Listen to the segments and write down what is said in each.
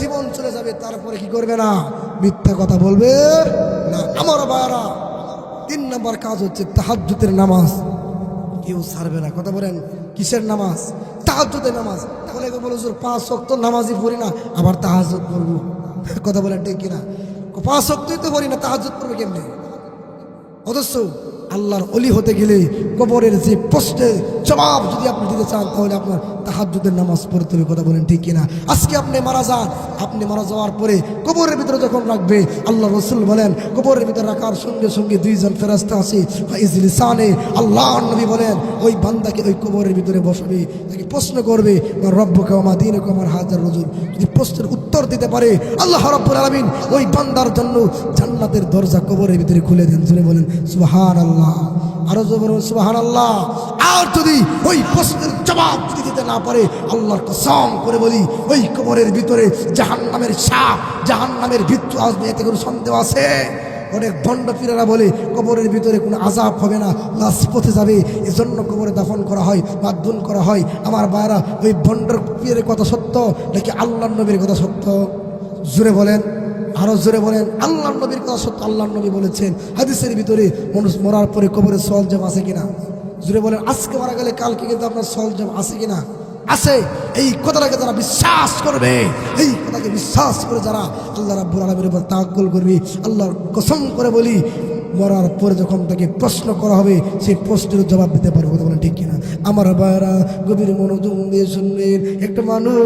জীবন চলে যাবে, তারপরে কি করবে না? মিথ্যা কথা বলবে না। আমার বায়ারা তিন নম্বর কাজ হচ্ছে তাহাজ্জুদের নামাজ। কেউ ছাড়বে না। কথা বলেন, কিসের নামাজ? তাহাজ্জুদের নামাজ। কেউ বলো পাঁচ শক্ত নামাজই পড়ি না, আবার তাহাজ্জুদ পড়ব। কথা বলেন, ঠিক কিনা? পাঁচ শক্তই তো পড়ি না, তাহাজ্জুদ পড়বে কেমনে? অথচ আল্লাহর অলি হতে গেলে কবরের যে প্রশ্নে জবাব যদি আপনি দিতে চান, তাহলে আপনার তাহাজ্জুদের নামাজ পড়তে হবে, কথা বলেন ঠিক কিনা? আজকে আপনি মারা যান, আপনি মারা যাওয়ার পরে কবরের ভিতরে যখন রাখবে, আল্লাহ রসুল বলেন, কবরের ভিতরে রাখার সঙ্গে সঙ্গে দুইজন ফেরাস্তা আছে ইসলিসানে আল্লাহ নবী বলেন, ওই বান্দাকে ওই কবরের ভিতরে বসাবে, তাকে প্রশ্ন করবে রব্ব কামা দিন কামার হাজার রজুর যদি প্রশ্নের উত্তর দিতে পারে, আল্লাহ রব্বুল আলমিন ওই বান্দার জন্য জান্নাতের দরজা কবরের ভিতরে খুলে দেন শুনে বলেন সুবাহান আল্লাহ আরও বলুন সুবাহান আল্লাহ আর যদি ওই প্রশ্নের জবাব যদি দিতে না পারে, আল্লাহর কসম করে বলি, ওই কবরের ভিতরে জাহান নামের সাপ জাহান নামের ভিত্তু আসবে, এতে কোনো সন্দেহ আছে? অনেক দণ্ড পীরেরা বলে, কবরের ভিতরে কোনো আজাব হবে না লাশ পথে যাবে, এজন্য কবরে দাফন করা হয় বা মাধ্যম করা হয়। আমার বায়রা ওই ভণ্ডর পীরের কথা সত্য নাকি আল্লাহ নবীর কথা সত্য? জুড়ে বলেন, আরও জোরে বলেন আল্লাহ নবীর কথা সত্য আল্লাহ নবী বলেছেন, হাদিসের ভিতরে মানুষ মরার পরে কবরে সল জম আছে কিনা? জুড়ে বলেন, আজকে মারা গেলে কালকে কিন্তু আপনার সল জম আছে কিনা? আসে এই কথাটাকে যারা বিশ্বাস করবে, এই কথাকে বিশ্বাস করে যারা আল্লাহ রাব্বুল আলমের উপর তাকল করবে, আল্লাহর কসম করে বলি মরার পরে যখন তাকে প্রশ্ন করা হবে, সেই প্রশ্নের জবাব দিতে পারব বলেন ঠিক কিনা? আমার বায়রা গভীর মনোযোগ দিয়ে শুনলেন একটা মানুষ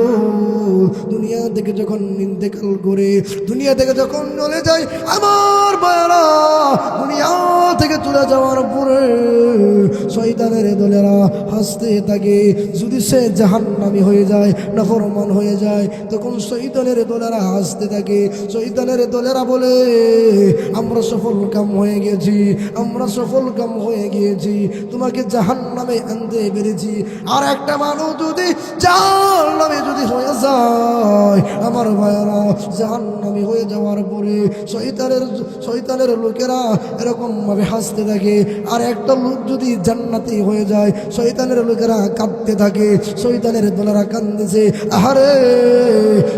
দুনিয়া থেকে যখন ইন্তেকাল করে, দুনিয়া থেকে যখন চলে যায়, আমার বায়রা দুনিয়া থেকে চলে যাওয়ার পরে শয়তানের দলেরা হাসতে থাকে। যদি সে জাহান্নামি হয়ে যায়, নফরমান হয়ে যায়, তখন শৈতানের দলেরা হাসতে থাকে। শৈতানের দলেরা বলে, আমরা সফল কাম হয়ে গেছি। আমরা সফল হয়ে গিয়েছি। তোমাকে জাহান নামে আনতে পেরেছি। আর একটা মানুষ যদি জাহান নামে যদি হয়ে যায়, আমার ভাইয়েরা জাহান নামে হয়ে যাওয়ার পরে শৈতানের শৈতানের লোকেরা এরকম ভাবে হাসতে থাকে। আর একটা লোক যদি জান্নাতি হয়ে যায় শৈতানের লোকেরা কাঁদতে থাকে। শৈতানের দলেরা কান্দেছে আহারে,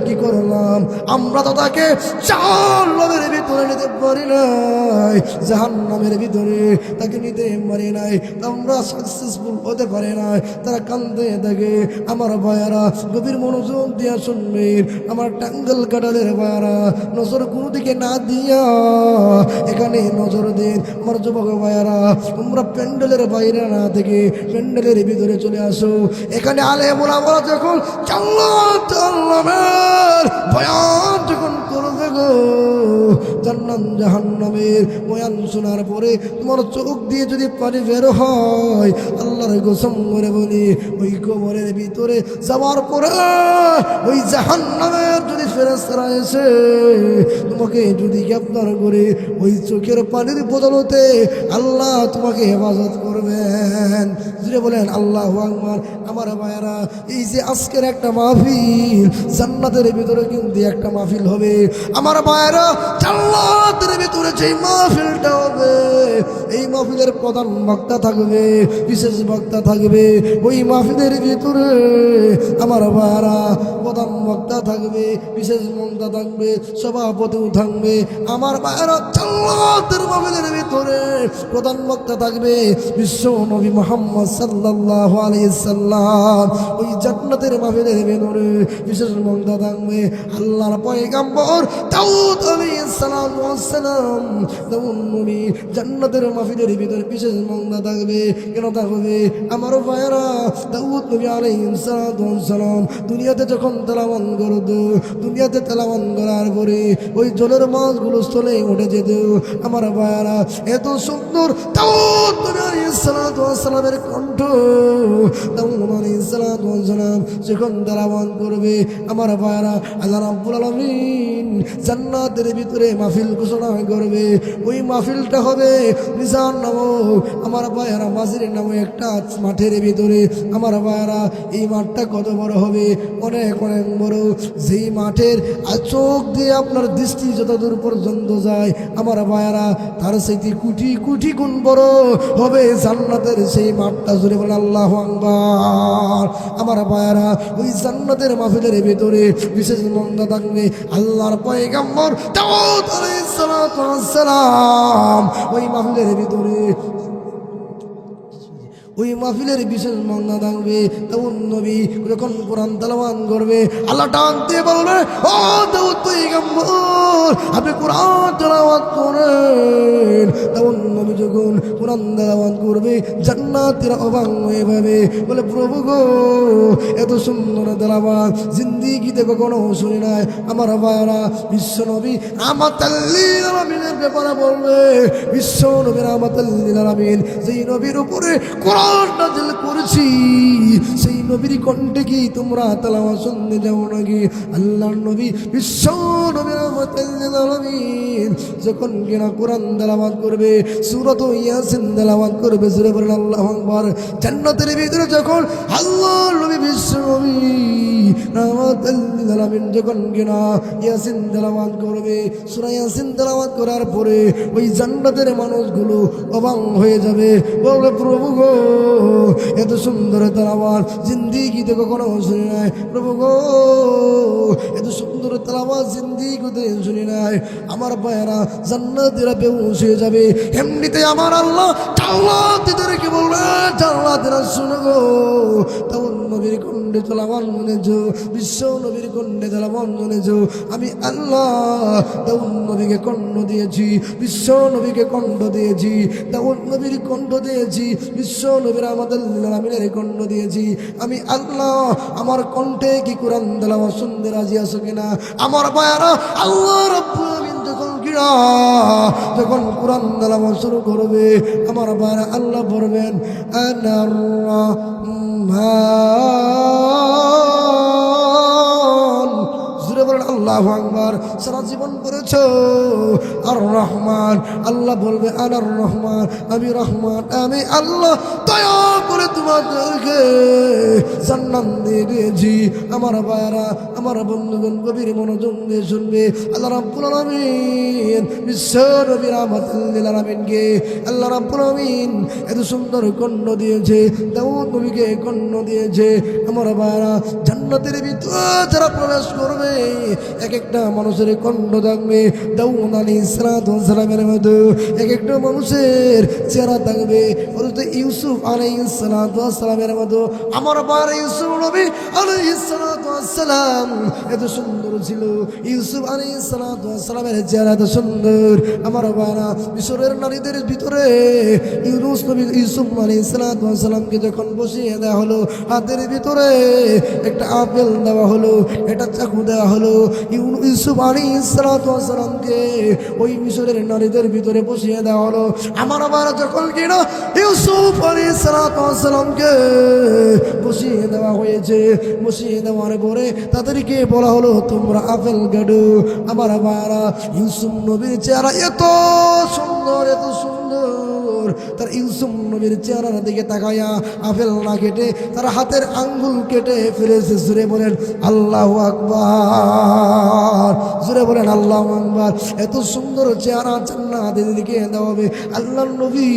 কি করলাম? আমরা তো তাকে জাহান্নামের ভিতরে নিতে পারি নাই। জাহান্নামের ভিতরে, তাকে নিতে পারি নাই আমরা সাকসেসফুল হতে পারে নাই। তারা কান্দে থাকে আমার ভাইয়ারা, গভীর মনোযোগ দিয়া শুনবেন আমার টাঙ্গল কাটালের ভাইয়ারা, নজর কোনো দিকে না দিয়া, এখানে নজর দিন, আমার যুবক ভাইয়ারা, তোমরা প্যান্ডেলের বাইরে না থেকে প্যান্ডেলের ভিতরে চলে আসো। এখানে আলে মোলামরা যখন জান্নাত আল্লামের বয়ান যখন করবে গো, জান্নাত জাহান্নামের বয়ান শোনার পরে তোমার চোখ দিয়ে যদি পানি বের হয়, আল্লাহর গোসম করে বলি, ওই কোমরের ভিতরে যাওয়ার পরে ওই জাহান্নামের যদি ফেরেস্তারা এসে তোমাকে যদি গ্রেপ্তার করে, ওই চোখের পানির বদলতে আল্লাহ তোমাকে হেফাজত করবেন। যদি বলেন, আল্লাহ আকবার। আমার ভাইয়েরা, এই যে আজকের একটা মাহফিল, জান্নাতের ভিতরে কিন্তু একটা মাহফিল হবে। আমার ভাইয়েরা, জান্নাতের ভিতরে যে মাহফিলটা হবে। এই মাহফিলের প্রধান বক্তা থাকবে, বিশেষ বক্তা থাকবে। ওই মাহফিলের ভিতরে আমার ভাইয়েরা প্রধান বক্তা থাকবে, বিশেষ মন্তা থাকবে, সভাপতিও থাকবে। আমার জান্নাতের মাহফিলের ভিতরে প্রধান বক্তা থাকবে বিশ্ব নবী মোহাম্মদ সাল্লাহ আলাইসাল্লাম ওই জান্নাতের মাহফিলের ভিতরে বিশেষ মন্তা থাকবে, আল্লাহর পয়গাম্বর দাউদ আলাইহিস সালাম সালাম। নবী, জান্নাতের মাহফিলের ভিতরে বিশেষ মন্তা থাকবে। কেন থাকবে? আমার ভাইয়েরা দাউদ নবী আলাইহিস সালাম, দুনিয়াতে যখন তেলাওয়ান করত, দুনিয়াতে তেলাওয়ান করার পরে ওই জলের মাছগুলো স্থলে উঠে যেত। আমার ভাইয়েরা, এত সুন্দর দাউদ নবী আলাইহিস সালামের কণ্ঠ। দাউদ আলাইহিস সালাম যখন তেলাওয়ান করবে, আমার ভাইয়েরা, আল্লাহ রাব্বুল আলামিন জান্নাতের ভিতরে মাহফিল ঘোষণা করবে ওই মাহফিলটা হবে নিজান নামক আমার ভাইয়েরা মাঝির নামে একটা মাঠের ভিতরে। আমার ভাইয়েরা, এই মাঠটা কত বড় হবে? অনেক অনেক বড়। যেই মাঠের চোখ দিয়ে আপনার দৃষ্টি যতদূর পর্যন্ত যায়, আমার ভাইয়ারা, তার সেইটি কুটি কুটি গুণ বড় হবে জান্নাতের সেই মাঠটা। জুড়ে বলে আল্লাহ আমার ভাইয়ারা, ওই জান্নাতের মাহফিলের ভিতরে বিশেষ মন্দা থাকবে। আল্লাহর পয়গাম্বর ওই মাহফিলের বিশেষ মন্দা থাকবে। তখন নবী যখন কোরআন তালাবান করবে, আল্লাহ টানতে বলবে, ও দাউদ পয়গাম্বর, আপনি কোরআন তালাবাত করেন। নবী যখন করবে, জান্নাতের অবাং এভাবে বলে, প্রভু গো, এত সুন্দর দেলাবাদ জিন্দিগিতে কখনো শুনি নাই। আমার ভাইরা বিশ্ব নবী আমার তাল্লি আলমিনের ব্যাপারে বলবে বিশ্ব নবীর আমার তাল্লি আলমিন, যেই নবীর উপরে কোরআন নাজিল সেই নবীর কণ্ঠে কি তোমরা তালাওয়া শুনতে যাও নাকি? আল্লাহ নবী, বিশ্ব নবীর যখন কিনা কোরআন তালাবাদ করবে, সুরত ইয়াসিন তালাবাদ করবে সুরে বলেন আল্লাহ আকবার। জান্নাতের ভিতরে যখন আল্লাহ নবী, বিশ্ব নবী যখন কিনা ইয়াসিন তেলাওয়াত করবে, সূরা ইয়াসিন তেলাওয়াত করার পরে ওই জান্নাতের মানুষগুলো অবাক হয়ে যাবে। বলবে প্রভু গো, এত সুন্দর তেলাওয়াত জিন্দিগিতে কখনো শুনি নাই। প্রভু গো, এত সুন্দর তেলাওয়াত জিন্দিগিতে শুনি নাই। আমার পায়রা জান্নাতেরা পৌঁছে যাবে। এমনিতে আমার আল্লাহ জান্নাতীদেরকে বলবে, জান্নাতীরা শুনো গো। তখন নবীর কণ্ঠে চলাবান মনেছ, বিশ্ব নবীর কণ্ঠে চলাবান মনেছ। আমি আল্লাহ তখন নবীকে কণ্ঠ দিয়েছি, বিশ্ব নবীকে কণ্ঠ দিয়েছি তখন নবীর কণ্ঠ দিয়েছি, বিশ্ব নবীর আমাদের আমিনের কণ্ঠ দিয়েছি। আমি আল্লাহ, আমার কণ্ঠে কি কোরআন দিলাম শুনতে রাজি আছো কিনা? আমার বায়ারা আল্লাহ রব্বুল যখন কোরআন দালাম শুরু করবে, আমার বারে আল্লাহ পড়বেন আনার আল্লাহ আকবার। সারা জীবন করেছ আর রহমান, আল্লাহ বলবে আনার রহমান, আমি রহমান, আমি আল্লাহ, দয়া করে তোমাদেরকে জান্নাত দিয়ে দিয়েছি। আমার বায়রা আমার বন্ধুগণ, গভীর মনোযোগ দিয়ে শুনবে। আল্লাহ রাব্বুল আলামিন বিশ্ব নবী রাহমাতুল্লিল আলামিনকে। আল্লাহ রাব্বুল আলামিন এত সুন্দর কণ্ঠ দিয়েছে, দাউদ নবীকে কণ্ঠ দিয়েছে। আমার বায়রা জান্নাতের ভিতরে যারা প্রবেশ করবে, এক একটা মানুষের কণ্ঠ থাকবে, দাউদ আলী সালামের মতো এক একটা মানুষের চেহারা থাকবে। হযরত ইউসুফ আলী সালামের মতো আমার বার ইউসুফ নবী আলী সালাম এত সুন্দর ছিল। ইউসুফ আলী সালামের চেহারা এত সুন্দর। আমার বারা মিশরের নারীদের ভিতরে ইউনুস নবী ইউসুফ আলী সালামকে যখন বসিয়ে দেওয়া হলো, হাতের ভিতরে একটা আপেল দেওয়া হলো, একটা চাকু দেওয়া হলো, ইউনু- ইউসুফ আলী সালামকে ওই মিশরের নারীদের ভিতরে বসিয়ে দেওয়া হলো। আমার আবার যখন কিনা ইউসুফ আলী সালাতামকে বসিয়ে দেওয়া হয়েছে, বসিয়ে দেওয়ার পরে তাদেরকে বলা হলো, তোমরা আপেল গাডু, আমার আবার ইউসুফ নবীর চেহারা এত সুন্দর এত সুন্দর। তার ইউসুফ নবীর চেহারার দিকে তাকাইয়া আপেল না কেটে তার হাতের আঙ্গুল কেটে ফিরেছে জুড়ে বলেন, আল্লাহ আকবার। জুড়ে বলেন, আল্লাহ আকবার। এত সুন্দর চেহারা জান্নাতের দিকে দেওয়া আল্লাহ নবী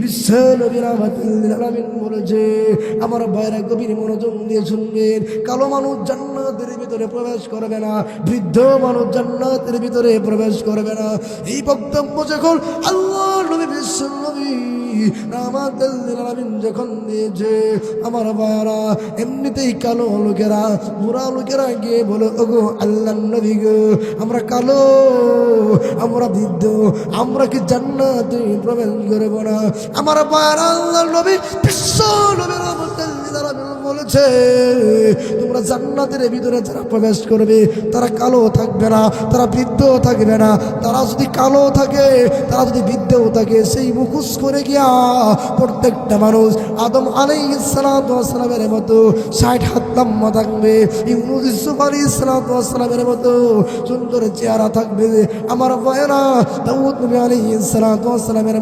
বিশ্ব নবী রাহমাতুল্লিল আলামিন বলেছে, আমার বাইরে গভীর মনোযোগ দিয়ে শুনবেন। কালো মানুষ জান্নাতের ভিতরে প্রবেশ করবে না, বৃদ্ধ মানুষ জান্নাতের ভিতরে প্রবেশ করবে না। এই বক্তব্য যখন আল্লাহ নবী বিশ্ব নবী রাহমাতুল্লিল আলামিন যখন দিয়েছে, আমার বায়ারা এমনিতেই কালো লোকেরা, বুড়া লোকেরা গিয়ে বলো, ওগো আল্লাহ নবী গো, আমরা কালো, আমরা বৃদ্ধ, আমরা কি জান্নাতে প্রবেশ করব না? আমার বায়ারা আল্লাহ নবী বিশ্ব নবী রাহমাতুল্লিল আলামিন বলেছে তোমরা জান্নাতের ভিতরে যারা প্রবেশ করবে, তারা কালো থাকবে না, তারা বৃদ্ধ থাকবে না। তারা যদি কালো থাকে, তারা যদি বৃদ্ধও থাকে, সেই মুখোশ করে গিয়া প্রত্যেকটা মানুষ আদম আলাই সালামের মতো ষাট হাত লম্বা থাকবে ইউনুস ইসুফ মতো সুন্দর চেহারা থাকবে, আমার বয়রা দাউদ আলী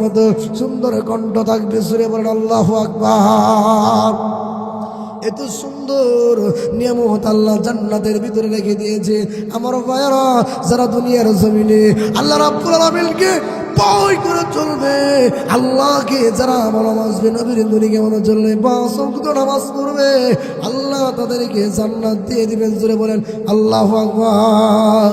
মতো সুন্দর কণ্ঠ থাকবে, সুরে বলেন আল্লাহ আকবার। এত সুন্দর নিয়ামত আল্লাহ জান্নাতের ভিতরে রেখে দিয়েছে। আমার ভাইয়ারা, যারা দুনিয়ার জমিনে আল্লাহ রাব্বুল আলামিনকে ভয় করে চলবে, আল্লাহকে যারা ভালো নামাজবে নবীর দুনিকে মনে চলবে, বা শব্দ নামাজ পড়বে, আল্লাহ তাদেরকে জান্নাত দিয়ে দিবেন। জোরে বলেন, আল্লাহ আকবার।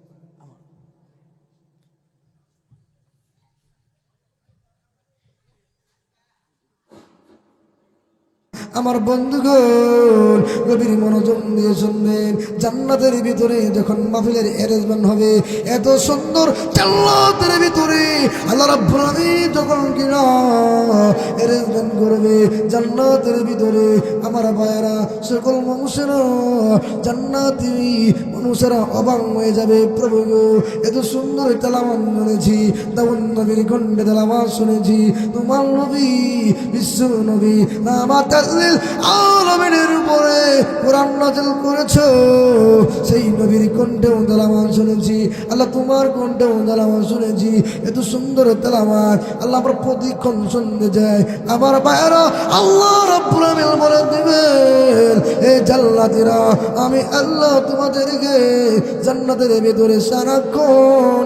আমার বন্ধুগণ গভীর মনোযোগ দিয়ে শুনবেন। জান্নাতের ভিতরে যখন মাহফিলের অ্যারেঞ্জমেন্ট হবে, এত সুন্দর জান্নাতের ভিতরে আল্লাহ রাব্বুল আলামিন যখন কিনা অ্যারেঞ্জমেন্ট করবে, জান্নাতের ভিতরে আমার ভাইয়েরা, সকল মানুষেরা, জান্নাতি মানুষেরা অবাক হয়ে যাবে। প্রভু এত সুন্দর তেলামান শুনেছি তেমন নবীর কণ্ঠে তেলামান শুনেছি। তোমার নবী, বিশ্ব নবী আমার তাজলিল আলমের উপরে কোরআন নাজিল করেছ? সেই নবীর কণ্ঠেও তেলামান শুনেছি, আল্লাহ তোমার কণ্ঠেও তেলামান শুনেছি, এত সুন্দর তেলামান আল্লাহ আমরা প্রতিক্ষণ শুনতে যায় আমার বাইরা আল্লাহ রাব্বুল আলামিন বলে দিবেন এ জান্নাতীরা, আমি আল্লাহ তোমাদেরকে জান্নাতের ভিতরে সারাক্ষণ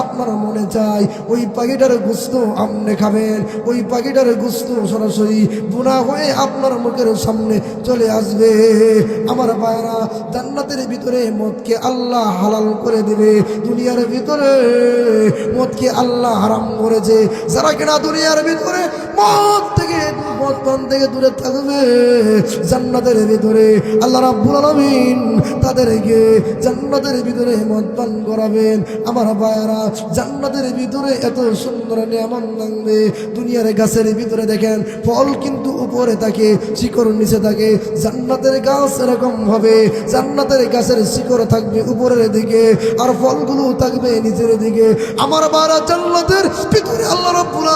আপনার মনে চায়, ওই পাখিটার গুস্ত আপনি খাবেন, ওই পাখিটার গুস্ত সরাসরি বুনা হয়ে আপনার মুখের সামনে চলে আসবে। আমার ভাইয়ারা জান্নাতের ভিতরে মদকে আল্লাহ হালাল করে দেবে, দুনিয়ার ভিতরে মদকে আল্লাহ হারাম করেছে। যারা কিনা দুনিয়ার ভিতরে মদ থেকে থেকে দূরে থাকবে। জান্নাতের ভিতরে আল্লাহ রাব্বুল তাদেরকে জান্নাতের ভিতরে মদ পান করাবেন। আমার জান্নাতের ভিতরে এত সুন্দর দুনিয়ার গাছের ভিতরে দেখেন, ফল কিন্তু উপরে থাকে, শিকড় নিচে থাকে। জান্নাতের গাছ এরকম হবে, জান্নাতের গাছের শিকড় থাকবে উপরের দিকে, আর ফলগুলো থাকবে নিচের দিকে। আমার বারা জান্নাতের ভিতরে আল্লাহ রাব্বুল